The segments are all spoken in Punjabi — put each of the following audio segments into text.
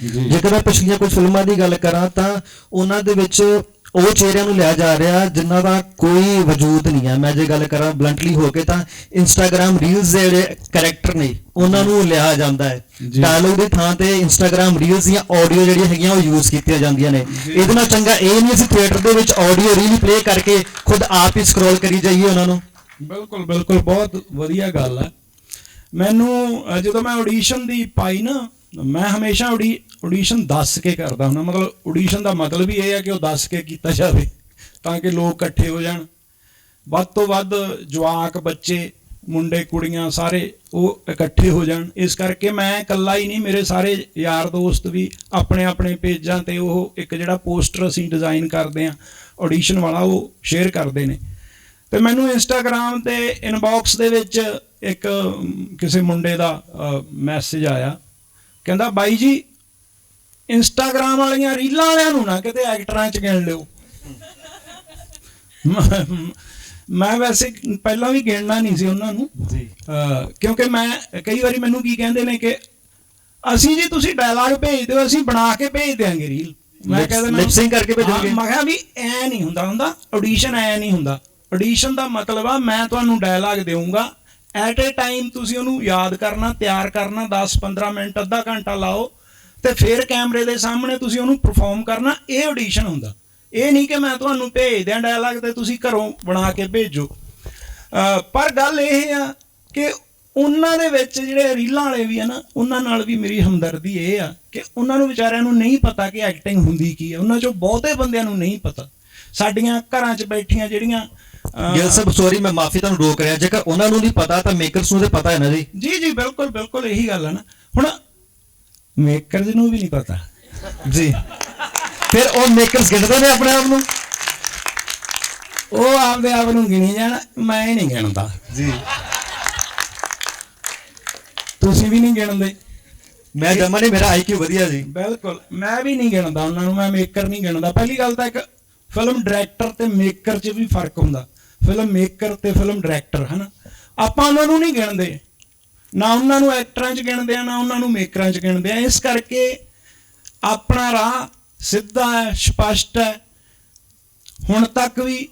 ਜੇਕਰ ਮੈਂ ਪਿਛਲੀਆਂ ਕੁਝ ਫਿਲਮਾਂ ਦੀ ਗੱਲ ਕਰਾਂ ਤਾਂ ਉਹਨਾਂ ਦੇ ਵਿੱਚ ਉਹ ਚਿਹਰਿਆਂ ਨੂੰ ਲਿਆ ਜਾ ਰਿਹਾ ਜਿਨ੍ਹਾਂ ਦਾ ਕੋਈ ਵਜੂਦ ਨਹੀਂ ਹੈ। ਮੈਂ ਜੇ ਗੱਲ ਕਰਾਂ ਬਲੰਟਲੀ ਹੋ ਕੇ ਤਾਂ ਇੰਸਟਾਗ੍ਰam ਰੀਲਸ ਦੇ ਜਿਹੜੇ ਕੈਰੈਕਟਰ ਨੇ ਉਹਨਾਂ ਨੂੰ ਲਿਆ ਜਾਂਦਾ ਹੈ। ਡਾਇਲੋਗ ਦੀ ਥਾਂ ਤੇ ਇੰਸਟਾਗ੍ਰam ਰੀਲਸ ਦੀਆਂ ਆਡੀਓ ਜਿਹੜੀਆਂ ਹੈਗੀਆਂ ਉਹ ਯੂਜ਼ ਕੀਤੀਆਂ ਜਾਂਦੀਆਂ ਨੇ। ਇਹਦੇ ਨਾਲ ਚੰਗਾ ਇਹ ਨਹੀਂ ਅਸੀਂ ਥੀਏਟਰ ਦੇ ਵਿੱਚ ਆਡੀਓ ਰੀਲ ਪਲੇ ਕਰਕੇ ਖੁਦ ਆਪ ਹੀ ਸਕਰੋਲ ਕਰੀ ਜਾਈਏ ਉਹਨਾਂ ਨੂੰ। ਬਿਲਕੁਲ ਬਿਲਕੁਲ ਬਹੁਤ ਵਧੀਆ ਗੱਲ ਹੈ। ਮੈਨੂੰ ਜਦੋਂ ਮੈਂ ਆਡੀਸ਼ਨ ਦੀ ਪਾਈ ਨਾ ਮੈਂ ਹਮੇਸ਼ਾ ਆਡੀਸ਼ਨ ਦੱਸ ਕੇ ਕਰਦਾ ਹੁੰਦਾ, ਮਤਲਬ ਆਡੀਸ਼ਨ ਦਾ ਮਤਲਬ ਹੀ ਇਹ ਹੈ ਕਿ ਉਹ ਦੱਸ ਕੇ ਕੀਤਾ ਜਾਵੇ, ਤਾਂ ਕਿ ਲੋਕ ਇਕੱਠੇ ਹੋ ਜਾਣ। ਵੱਧ ਤੋਂ ਵੱਧ ਜਵਾਕ, ਬੱਚੇ, ਮੁੰਡੇ, ਕੁੜੀਆਂ ਸਾਰੇ ਉਹ ਇਕੱਠੇ ਹੋ ਜਾਣ। ਇਸ ਕਰਕੇ ਮੈਂ ਇਕੱਲਾ ਹੀ ਨਹੀਂ, ਮੇਰੇ ਸਾਰੇ ਯਾਰ ਦੋਸਤ ਵੀ ਆਪਣੇ ਆਪਣੇ ਪੇਜਾਂ ਤੇ ਉਹ ਇੱਕ ਜਿਹੜਾ ਪੋਸਟਰ ਅਸੀਂ ਡਿਜ਼ਾਈਨ ਕਰਦੇ ਆ ਆਡੀਸ਼ਨ ਵਾਲਾ ਉਹ ਸ਼ੇਅਰ ਕਰਦੇ ਨੇ। ਤੇ ਮੈਨੂੰ ਇੰਸਟਾਗ੍ਰam ਤੇ ਇਨਬਾਕਸ ਦੇ ਵਿੱਚ ਇੱਕ ਕਿਸੇ ਮੁੰਡੇ ਦਾ ਮੈਸੇਜ ਆਇਆ। ਕਹਿੰਦਾ ਬਾਈ ਜੀ ਇੰਸਟਾਗ੍ਰam ਵਾਲੀਆਂ ਰੀਲਾਂ ਵਾਲਿਆਂ ਨੂੰ ਨਾ ਕਿਤੇ ਐਕਟਰਾਂ ਚ ਗਿਣ ਲਿਓ। ਮੈਂ- ਵੈਸੇ ਪਹਿਲਾਂ ਵੀ ਗਿਣਨਾ ਨਹੀਂ ਸੀ ਉਹਨਾਂ ਨੂੰ। ਜੀ। ਕਿਉਂਕਿ ਮੈਂ ਕਈ ਵਾਰੀ ਮੈਨੂੰ ਕੀ ਕਹਿੰਦੇ ਨੇ ਕਿ ਅਸੀਂ ਜੀ ਤੁਸੀਂ ਡਾਇਲੌਗ ਭੇਜ ਦਿਓ ਅਸੀਂ ਬਣਾ ਕੇ ਭੇਜ ਦਿਆਂਗੇ ਰੀਲ ਮੈਂ ਕਹਿੰਦਾ lip sync ਕਰਕੇ ਭੇਜੋਗੇ? ਮੈਂ ਕਿਹਾ ਵੀ ਐ ਨਹੀਂ ਹੁੰਦਾ ਹੁੰਦਾ ਆਡੀਸ਼ਨ ਐ ਨਹੀਂ ਹੁੰਦਾ। ਆਡੀਸ਼ਨ ਦਾ ਮਤਲਬ ਆ ਮੈਂ ਤੁਹਾਨੂੰ ਡਾਇਲੌਗ ਦੇਵਾਂਗਾ ਐਟ ਏ ਟਾਈਮ ਤੁਸੀਂ ਉਹਨੂੰ ਯਾਦ ਕਰਨਾ, ਤਿਆਰ ਕਰਨਾ 10 15 ਮਿੰਟ, ਅੱਧਾ ਘੰਟਾ ਲਾਓ, ਤੇ ਫਿਰ ਕੈਮਰੇ ਦੇ ਸਾਹਮਣੇ ਤੁਸੀਂ ਉਹਨੂੰ ਪਰਫਾਰਮ ਕਰਨਾ, ਇਹ ਆਡੀਸ਼ਨ ਹੁੰਦਾ। ਇਹ ਨਹੀਂ ਕਿ ਮੈਂ ਤੁਹਾਨੂੰ ਭੇਜ ਦਿਆਂ ਡਾਇਲੌਗ ਤੇ ਤੁਸੀਂ ਘਰੋਂ ਬਣਾ ਕੇ ਭੇਜੋ। ਪਰ ਗੱਲ ਇਹ ਆ ਕਿ ਉਹਨਾਂ ਦੇ ਵਿੱਚ ਜਿਹੜੇ ਰੀਲਾਂ ਵਾਲੇ ਵੀ ਆ ਨਾ, ਉਹਨਾਂ ਨਾਲ ਵੀ ਮੇਰੀ ਹਮਦਰਦੀ ਇਹ ਆ ਕਿ ਉਹਨਾਂ ਨੂੰ ਵਿਚਾਰਿਆਂ ਨੂੰ ਨਹੀਂ ਪਤਾ ਕਿ ਐਕਟਿੰਗ ਹੁੰਦੀ ਕੀ ਹੈ ਉਹਨਾਂ ਚੋਂ ਬਹੁਤੇ ਬੰਦਿਆਂ ਨੂੰ ਨਹੀਂ ਪਤਾ। ਸਾਡੀਆਂ ਘਰਾਂ 'ਚ ਬੈਠੀਆਂ ਜਿਹੜੀਆਂ ਗਿਲ ਸਾਹਿਬ ਸੌਰੀ ਮੈਂ ਮਾਫੀ ਤੁਹਾਨੂੰ ਰੋਕ ਰਿਹਾ। ਜੇਕਰ ਉਹਨਾਂ ਨੂੰ ਨਹੀਂ ਪਤਾ ਤਾਂ ਮੇਕਰਸ ਨੂੰ ਤੇ ਪਤਾ ਹੈ ਨਾ ਜੀ ਜੀ ਜੀ ਬਿਲਕੁਲ ਬਿਲਕੁਲ ਇਹੀ ਗੱਲ ਹੈ ਨਾ। ਹੁਣ ਮੇਕਰਜ਼ ਨੂੰ ਵੀ ਨਹੀਂ ਪਤਾ। ਜੀ। ਫਿਰ ਉਹ ਮੇਕਰਸ ਗਿਣਦੇ ਨੇ ਆਪਣੇ ਆਪ ਨੂੰ? ਉਹ ਆਪਦੇ ਆਪ ਨੂੰ ਗਿਣੀ ਜਾਣ ਮੈਂ ਨਹੀਂ ਗਿਣਦਾ। ਜੀ। ਤੁਸੀਂ ਵੀ ਨਹੀਂ ਗਿਣਦੇ। ਮੈਂ ਜਮਾ ਨਹੀਂ ਮੇਰਾ ਆਈਕਿਊ ਵਧੀਆ ਜੀ। ਬਿਲਕੁਲ ਮੈਂ ਵੀ ਨਹੀਂ ਗਿਣਦਾ ਉਹਨਾਂ ਨੂੰ ਮੈਂ ਮੇਕਰ ਨਹੀਂ ਗਿਣਦਾ। ਪਹਿਲੀ ਗੱਲ ਤਾਂ ਇੱਕ ਫਿਲਮ ਡਾਇਰੈਕਟਰ ਤੇ ਮੇਕਰ 'ਚ ਵੀ ਫ਼ਰਕ ਹੁੰਦਾ। ਫਿਲਮ ਮੇਕਰ ਤੇ ਫਿਲਮ ਡਾਇਰੈਕਟਰ, ਹਨਾ? ਆਪਾਂ ਉਹਨਾਂ ਨੂੰ ਨਹੀਂ ਗਿਣਦੇ। ਨਾ ਉਹਨਾਂ ਨੂੰ ਐਕਟਰਾਂ 'ਚ ਗਿਣਦੇ ਆ, ਨਾ ਉਹਨਾਂ ਨੂੰ ਮੇਕਰਾਂ 'ਚ ਗਿਣਦੇ ਆ। ਇਸ ਕਰਕੇ ਆਪਣਾ ਰਾਹ ਸਿੱਧਾ ਹੈ, ਸਪਸ਼ਟ ਹੈ। ਹੁਣ ਤੱਕ ਵੀ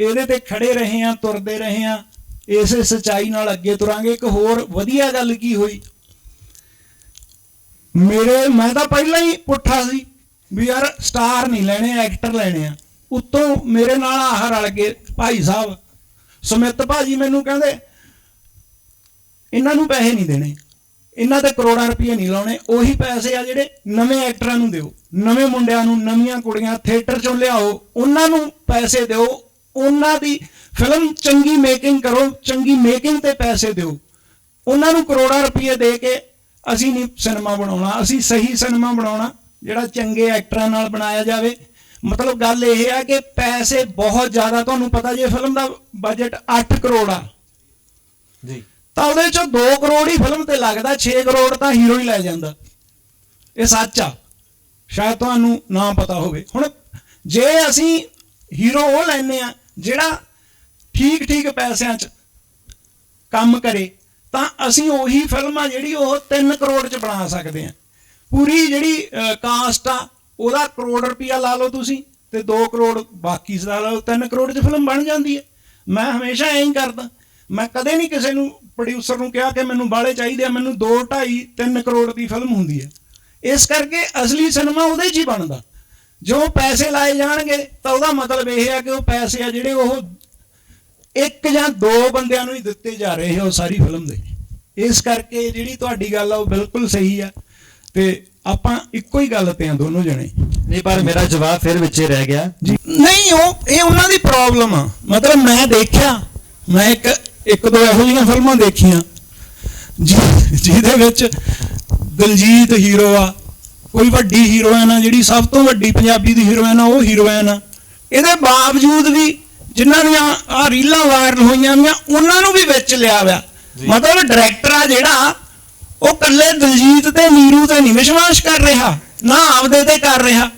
ਇਹਦੇ ਤੇ ਖੜੇ ਰਹੇ ਆ ਤੁਰਦੇ ਰਹੇ ਆ ਇਸੇ ਸਚਾਈ ਨਾਲ ਅੱਗੇ ਤੁਰਾਂਗੇ। ਇੱਕ ਹੋਰ ਵਧੀਆ ਗੱਲ ਕੀ ਹੋਈ? ਮੇਰੇ, ਮੈਂ ਤਾਂ ਪਹਿਲਾਂ ਹੀ ਪੁੱਠਾ ਸੀ ਵੀ ਯਾਰ ਸਟਾਰ ਨਹੀਂ ਲੈਣੇ, ਐਕਟਰ ਲੈਣੇ ਆ। ਉੱਤੋਂ ਮੇਰੇ ਨਾਲ ਆਹ ਰਲ ਗਏ ਭਾਈ ਸਾਹਿਬ ਸੁਮਿਤ ਭਾਜੀ ਮੈਨੂੰ ਕਹਿੰਦੇ, ਇਹਨਾਂ ਨੂੰ ਪੈਸੇ ਨਹੀਂ ਦੇਣੇ, ਇਹਨਾਂ ਤੇ ਕਰੋੜਾਂ ਰੁਪਏ ਨਹੀਂ ਲਾਉਣੇ, ਉਹੀ ਪੈਸੇ ਆ ਜਿਹੜੇ ਨਵੇਂ ਐਕਟਰਾਂ ਨੂੰ ਦਿਓ, ਨਵੇਂ ਮੁੰਡਿਆਂ ਨੂੰ, ਨਵੀਆਂ ਕੁੜੀਆਂ ਥੀਏਟਰ ਚੋਂ ਲਿਆਓ, ਉਹਨਾਂ ਨੂੰ ਪੈਸੇ ਦਿਓ, ਉਹਨਾਂ ਦੀ ਫਿਲਮ ਚੰਗੀ ਮੇਕਿੰਗ ਕਰੋ, ਚੰਗੀ ਮੇਕਿੰਗ ਤੇ ਪੈਸੇ ਦਿਓ, ਉਹਨਾਂ ਨੂੰ ਕਰੋੜਾਂ ਰੁਪਏ ਦੇ ਕੇ ਅਸੀਂ ਨਹੀਂ ਸਿਨੇਮਾ ਬਣਾਉਣਾ, ਅਸੀਂ ਸਹੀ ਸਿਨੇਮਾ ਬਣਾਉਣਾ, ਜਿਹੜਾ ਚੰਗੇ ਐਕਟਰਾਂ ਨਾਲ ਬਣਾਇਆ ਜਾਵੇ ਮਤਲਬ ਗੱਲ ਇਹ ਆ ਕਿ ਪੈਸੇ ਬਹੁਤ ਜ਼ਿਆਦਾ ਤੁਹਾਨੂੰ ਪਤਾ ਜੇ ਫਿਲਮ ਦਾ ਬਜਟ 8 ਕਰੋੜ ਆ। ਜੀ। ਤਾਂ ਉਹਦੇ ਚੋਂ 2 ਕਰੋੜ ਹੀ ਫਿਲਮ ਤੇ ਲੱਗਦਾ 6 ਕਰੋੜ ਤਾਂ ਹੀਰੋ ਹੀ ਲੈ ਜਾਂਦਾ। ਇਹ ਸੱਚ ਆ। ਸ਼ਾਇਦ ਤੁਹਾਨੂੰ ਨਾ ਪਤਾ ਹੋਵੇ। ਹੁਣ ਜੇ ਅਸੀਂ ਹੀਰੋ ਉਹ ਲੈਨੇ ਆ ਜਿਹੜਾ ਠੀਕ ਠੀਕ ਪੈਸਿਆਂ 'ਚ ਕੰਮ ਕਰੇ ਤਾਂ ਅਸੀਂ ਉਹੀ ਫਿਲਮ ਆ ਜਿਹੜੀ ਉਹ 3 ਕਰੋੜ 'ਚ ਬਣਾ ਸਕਦੇ ਆ। ਪੂਰੀ ਜਿਹੜੀ ਕਾਸਟ ਆ ਉਹਦਾ ਕਰੋੜ ਰੁਪਇਆ ਲਾ ਲਓ ਤੁਸੀਂ ਤੇ 2 ਕਰੋੜ ਬਾਕੀ ਦਾ ਲਾ ਲਓ 3 ਕਰੋੜ 'ਚ ਫਿਲਮ ਬਣ ਜਾਂਦੀ ਹੈ। ਮੈਂ ਹਮੇਸ਼ਾ ਐਂ ਹੀ ਕਰਦਾ। ਮੈਂ ਕਦੇ ਨਹੀਂ ਕਿਸੇ ਨੂੰ ਪ੍ਰੋਡਿਊਸਰ ਨੂੰ ਕਿਹਾ ਕਿ ਮੈਨੂੰ ਬਾਲੇ ਚਾਹੀਦੇ ਆ, ਮੈਨੂੰ 2 2.5 3 ਕਰੋੜ ਦੀ ਫਿਲਮ ਹੁੰਦੀ ਹੈ। ਇਸ ਕਰਕੇ ਅਸਲੀ ਸਿਨੇਮਾ ਉਹਦੇ 'ਚ ਹੀ ਬਣਦਾ। ਜੋ ਪੈਸੇ ਲਾਏ ਜਾਣਗੇ, ਤਾਂ ਉਹਦਾ ਮਤਲਬ ਇਹ ਹੈ ਕਿ ਉਹ ਪੈਸੇ ਆ ਜਿਹੜੇ ਉਹ ਇੱਕ ਜਾਂ ਦੋ ਬੰਦਿਆਂ ਨੂੰ ਹੀ ਦਿੱਤੇ ਜਾ ਰਹੇ ਆ ਉਹ ਸਾਰੀ ਫਿਲਮ ਦੇ। ਇਸ ਕਰਕੇ ਜਿਹੜੀ ਤੁਹਾਡੀ ਗੱਲ ਆ ਉਹ ਬਿਲਕੁਲ ਸਹੀ ਆ। ਤੇ ਆਪਾਂ ਇੱਕੋ ਹੀ ਗੱਲ ਤੇ ਆ ਦੋਨੋਂ ਜਣੇ। ਨਹੀਂ ਪਰ ਮੇਰਾ ਜਵਾਬ ਫਿਰ ਵਿੱਚੇ ਰਹਿ ਗਿਆ। ਨਹੀਂ ਉਹ ਇਹ ਉਹਨਾਂ ਦੀ ਪ੍ਰੋਬਲਮ ਆ। ਮਤਲਬ ਮੈਂ ਦੇਖਿਆ ਮੈਂ ਇੱਕ ਇੱਕ ਦੋ ਇਹੋ ਜਿਹੀਆਂ ਫਿਲਮਾਂ ਦੇਖੀਆਂ। ਜਿਹਦੇ ਵਿੱਚ ਦਲਜੀਤ ਹੀਰੋ ਆ ਕੋਈ ਵੱਡੀ ਹੀਰੋਇਨ ਆ ਜਿਹੜੀ ਸਭ ਤੋਂ ਵੱਡੀ ਪੰਜਾਬੀ ਦੀ ਹੀਰੋਇਨ ਆ ਉਹ ਹੀਰੋਇਨ ਆ। ਇਹਦੇ ਬਾਵਜੂਦ ਵੀ ਜਿਨ੍ਹਾਂ ਦੀਆਂ ਆ ਰੀਲਾਂ ਵਾਇਰਲ ਹੋਈਆਂ ਵੀਆਂ ਉਹਨਾਂ ਨੂੰ ਵੀ ਵਿੱਚ ਲਿਆ ਹੋਇਆ। ਮਤਲਬ ਡਾਇਰੈਕਟਰ ਆ ਜਿਹੜਾ ਉਹ ਕੱਲੇ ਦਲਜੀਤ ਤੇ ਨੀਰੂ ਤੇ ਨਹੀਂ ਵਿਸ਼ਵਾਸ ਕਰ ਰਿਹਾ, ਨਾ ਆਪਦੇ ਤੇ ਕਰ ਰਿਹਾ।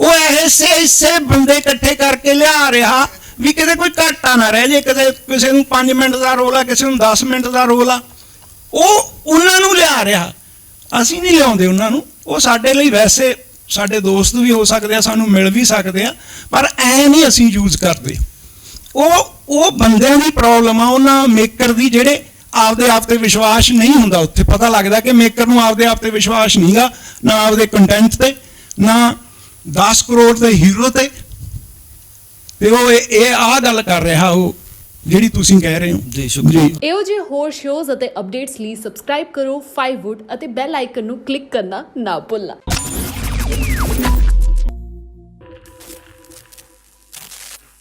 ਉਹ ਐਸੇ ਐਸੇ ਬੰਦੇ ਇਕੱਠੇ ਕਰਕੇ ਲਿਆ ਰਿਹਾ ਵੀ ਕਿਤੇ ਕੋਈ ਘਾਟਾ ਨਾ ਰਹਿ ਜੇ, ਕਿਤੇ ਕਿਸੇ ਨੂੰ 5 ਮਿੰਟ ਦਾ ਰੋਲ ਆ, ਕਿਸੇ ਨੂੰ 10 ਮਿੰਟ ਦਾ ਰੋਲ ਆ। ਉਹ ਉਹਨਾਂ ਨੂੰ ਲਿਆ ਰਿਹਾ। ਅਸੀਂ ਨਹੀਂ ਲਿਆਉਂਦੇ ਉਹਨਾਂ ਨੂੰ। ਉਹ ਸਾਡੇ ਲਈ ਵੈਸੇ ਸਾਡੇ ਦੋਸਤ ਵੀ ਹੋ ਸਕਦੇ ਆ, ਸਾਨੂੰ ਮਿਲ ਵੀ ਸਕਦੇ ਆ, ਪਰ ਐ ਨਹੀਂ ਅਸੀਂ ਯੂਜ਼ ਕਰਦੇ। ਉਹ ਉਹ ਬੰਦਿਆਂ ਦੀ ਪ੍ਰੋਬਲਮ ਆ, ਉਹਨਾਂ ਮੇਕਰ ਦੀ ਜਿਹੜੇ ਆਪਦੇ ਆਪ ਤੇ ਵਿਸ਼ਵਾਸ ਨਹੀਂ ਹੁੰਦਾ ਉੱਥੇ। ਪਤਾ ਲੱਗਦਾ ਕਿ ਮੇਕਰ ਨੂੰ ਆਪਦੇ ਆਪ ਤੇ ਵਿਸ਼ਵਾਸ ਨਹੀਂਗਾ ਨਾ ਆਪਦੇ ਕੰਟੈਂਟ ਤੇ ਨਾ 10 ਕਰੋੜ ਦੇ ਹੀਰੋ ਤੇ। ਤੇ ਉਹ ਇਹ ਇਹ ਆਹ ਗੱਲ ਕਰ ਰਿਹਾ ਉਹ ਜਿਹੜੀ ਤੁਸੀਂ ਕਹਿ ਰਹੇ ਹੋ। ਜੀ, ਸ਼ੁਕਰੀਆ। ਇਹੋ ਜਿਹੇ ਹੋਰ ਸ਼ੋਜ਼ ਅਤੇ ਅਪਡੇਟਸ ਲਈ ਸਬਸਕ੍ਰਾਈਬ ਕਰੋ 5wood ਅਤੇ ਬੈਲ ਆਈਕਨ ਨੂੰ ਕਲਿੱਕ ਕਰਨਾ ਨਾ ਭੁੱਲਣਾ।